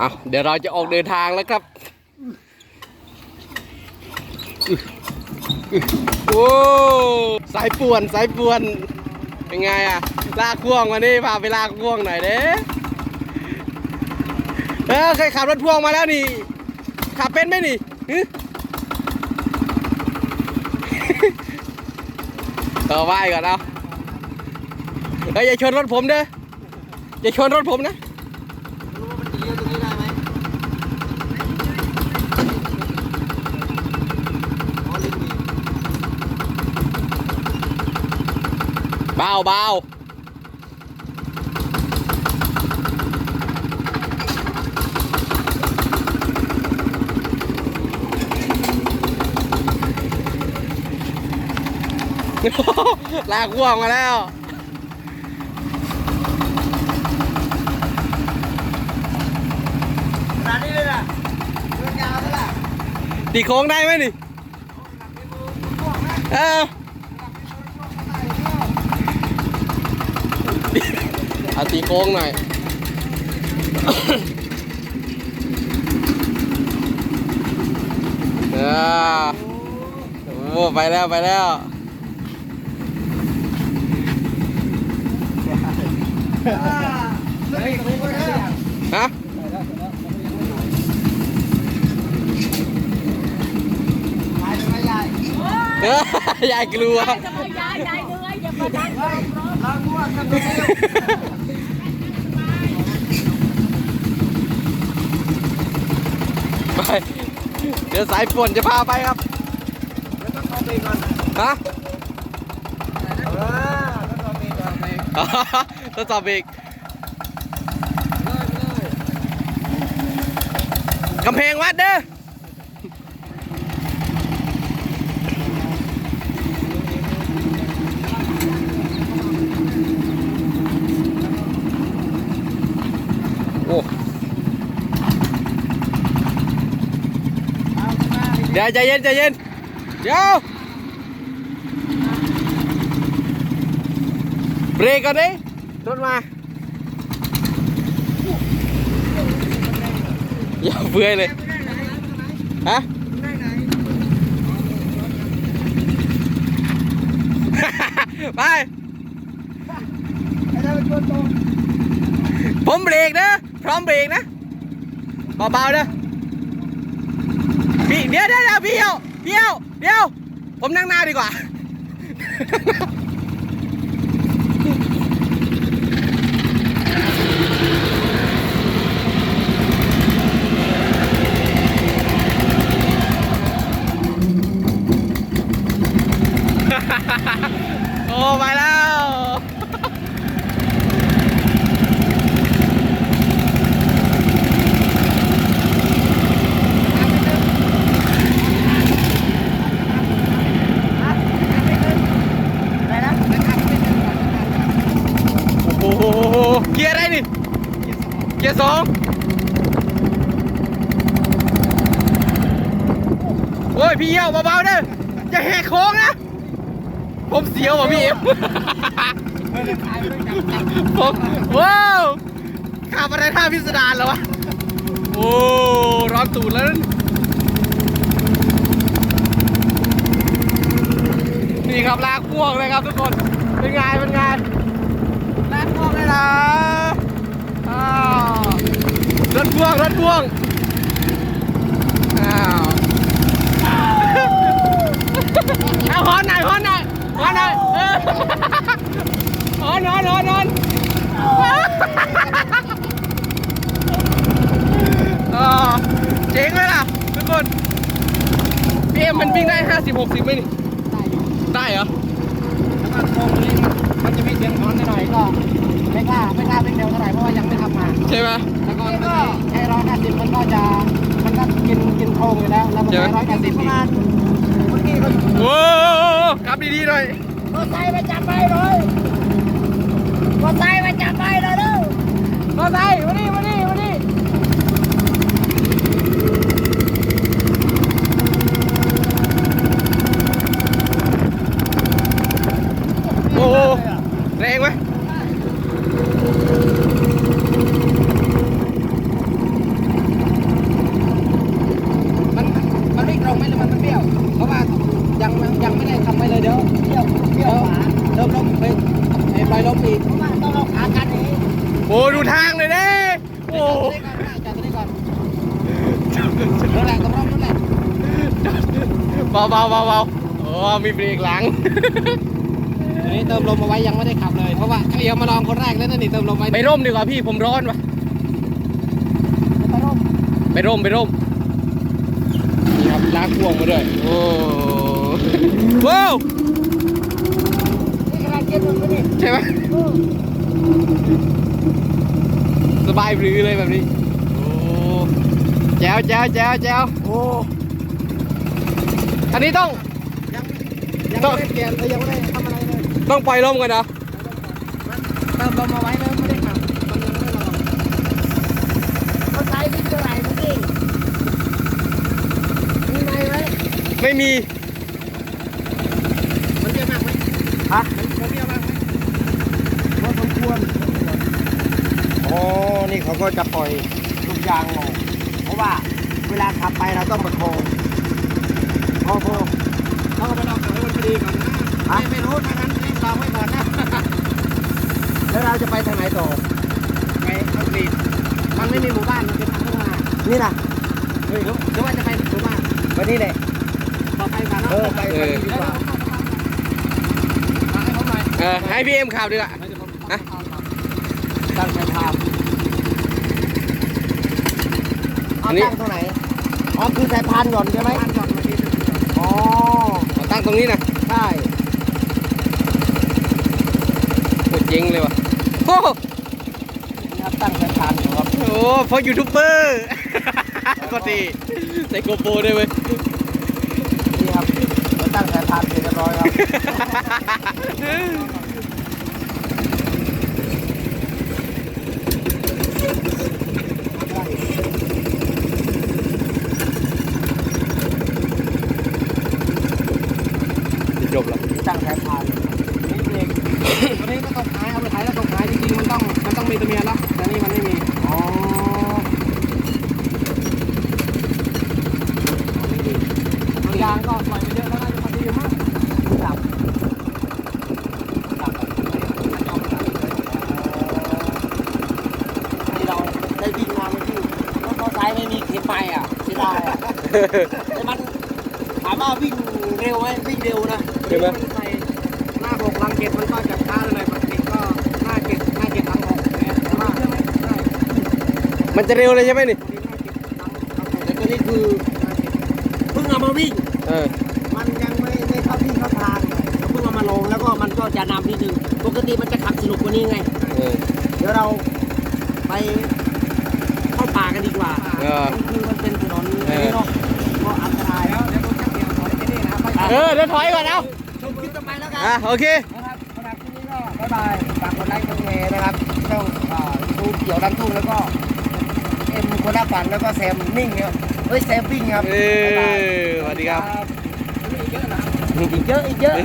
เอาเดี๋ยวเราจะออกเดินทางแล้วครับโอ้สายป่วนสายป่วนเป็นไงอะลากพ่วงมานี่พาไปลากพ่วงหน่อยเด้เออเคยขับรถพ่วงมาแล้วนี่ ขับเป็นไหมนี่ต่อไหวก่อนเอาเฮ้ยอย่าชนรถผมเด้ออย่าชนรถผมนะ รู้ว่ามันจะเลี้ยวตรงนี้ได้ไหมอ๋อลืมอีก เบาเบาลากพ่วงมาแล้วขนาดนี้เลยนะเรื่องยาวเท่าไหร่ตีโค้งได้ไหมนี่เออ อาตีโค้งหน่อยเออโอ้ไปแล้วไปแล้วฮะยายกลัวยายยายยายเหนื่อยอย่ามาดัน ไปเดี๋ยวสายฝนจะพาไปครับแล้วต้องไปก่อนฮะต้องเข้าไปก่อไปทดสอบอีกเลยเลยกำแพงวัดเด้อ โอ้ เอาหน้า ดี๋ยวใจเย็นใจเย็นเดี๋ยวเบรกก่อนดิรถมาอย่าเบื่อยเลยฮะไปไอ้นั่นเรงผมเบรกนะ พร้อมเบรกนะเบาๆนะ พี่เดี๋ยวเดี๋ยวเดี๋ยวพี่เอยวพี่เอยวเดี๋ยว ผมนั่งหน้าดีกว่า โอ้ ไปแล้ว ได้แล้วนะครับไม่ถึงก่อน โอ้โหเกียร์อะไรนี่ เกียร์สองโอ้ยพี่เยี่ยวเบาๆเด้ออย่าแหกโค้งนะ ผมเสียวว่ะพี่เอ็มผมว้าวขับอะไรท่าพิสดารแล้ววะ โอ้ร้อนตูดแล้ว นี่ครับลากพ่วงเลยครับทุกคน เป็นไงเป็นไงลากพ่วงเลยนะ รถพ่วงรถพ่วงอ้าวเอาฮอนหน่อยฮอนหน่อยฮอนหน่อยเออฮอนฮอนฮอนฮอนเออเจ๋งเลยล่ะทุกคนพี่เอ็มมันวิ่งได้50 60ไหมนี่ได้เหรอแล้วก็โค้งนี้มันจะไม่เสียงฮอนหน่อยก็ไม่กล้าไม่กล้าวิ่งเร็วเท่าไหร่เพราะว่ายังไม่ทำมาใช่ไหม แล้วก็มันใช้ร้อยห้าสิบมันก็จะมันก็กินกินโครงอยู่แล้วแล้วมันใช้ร้อยห้าสิบประมาณเมื่อกี้ก็โอ้กลับดีๆหน่อยมอไซค์มาจับไปเลยมอไซค์มาจับไปเลยเด้อมาใส่มานี่มานี่มานี่ อยล้มอีกเพราะต้องลองขากันนี้โอ้ดูทางเลยเด้โอ้จอดตรงนี้ก่อนจรงนี้อนนั่หงรัองนั่แหละเบาเบาเบาเบาโอ้มีเบรกหลังทีนี้เติมลมเอาไว้ยังไม่ได้ขับเลยเพราะว่าเอียวมาลองคนแรกแล้วนั่นนี่เติมลมไว้ไปร่มดีกว่าพี่ผมร้อนว่ะไปร่มไปร่มไปร่มนี่ครับลากพวงมาด้วยโอ้ว้าว นี่กำลังเก็บลมไว้นี่ใช่ไหมสบายหรือเลยแบบนี้ โอ้แจ๋วแจ๋วแจ๋วแจ๋วโอ้ อันนี้ต้อง ยังยังไม่ได้เปลี่ยนเลยยังไม่ได้ทำอะไรเลยต้องปล่อยลมกันนะเติมลมเอาไว้แล้วไม่ได้ขับมันยังไม่ได้ลองเขาใช้วิ่งเท่าไหร่เมื่อกี้มีไหมไหมไม่มี มันเยอะมากไหม ฮะ มันเยอะมากไหมพอสมควรอ๋อ นี่เขาก็จะปล่อยลูกยางลงเพราะว่าเวลาขับไปเราต้องประคองโอ้โหเขาก็ไปลองขับให้มันพอดีก่อนนะไม่ไม่รู้ถ้างั้นรีบลองไว้ก่อนนะ แล้วเราจะไปทางไหนต่อไปคอนกรีตมันไม่มีหมู่บ้านมันเป็นทางเข้ามานี่นะเฮ้ยหรือว่าจะไปหมู่บ้านไปนี่แหละต่อไปกันเนาะเออไปไปดีกว่ามาให้เขาหน่อยเออให้พี่เอ็มขับดีกว่าฮะ ตั้งใจทำ เอาตั้งตรงไหน อ๋อ คือสายพานหย่อนใช่ไหมพานหย่อนมาดีอ๋อ เอาตั้งตรงนี้นะใช่ โคตรเจ๋งเลยว่ะโอ้โหนี่ครับตั้งสายพานอยู่ครับ โอ้เพราะยูทูบเบอร์ ก็ดีใส่โกโปรด้วยเว้ยนี่ครับเราตั้งสายพานเสร็จเรียบร้อยครับ จั่งสายพานนี่เองตัวนี้ก็ต้องขายเอาไปขายแล้วต้องขายจริงๆมันต้องมันต้องมีตัวเมียแล้วแต่นี่มันไม่มีอ๋อตัวยางก็ปล่อยไปเยอะแล้วน่าจะพอดีอยู่มั้งครับที่เราได้วิ่งมาเมื่อกี้รถมอเตอร์ไซค์ไม่มีเข็มไปอะเสียดายอะามว่าวิ่งเร็วไหมวิ่งเร็วนะใช่ไหมนใส่หน้าหกหลังเจ็ดมันก็จะช้าหน่อยปกติก็หน้าเจ็ดหน้าเจ็ดหลังหกเนี่ยแต่ว่าใช่ไหมใช่มันจะเร็วเลยใช่ไหมนี่แต่ตัวนี้คือเพิ่งเอามาวิ่ง เออมันยังไม่ไม่เข้าที่เข้าทางเราเพิ่งเอามาลงแล้วก็มันก็จะนำนิดนึงปกติมันจะขับสนุกกว่านี้ไง เออ เดี๋ยวเราไปเข้าป่ากันดีกว่าเออคือมันเป็นถนน เออเดี๋ยวถอยก่อนเอาชมคลิปต่อไปแล้วกันอะโอเคนะครับสำหรับคลิปนี้ก็บ๊ายบายฝากกดไลค์กดแชร์นะครับช่องอ่าดูเกี่ยวดันทุ่งแล้วก็เอ็มคนละฝันแล้วก็แซมนิ่งเนี่ยเฮ้ยแซมวิ่งครับเอบ๊ายบายอสวัสดีครับอีกเยอะนะอีกเยอะอีกเยอะ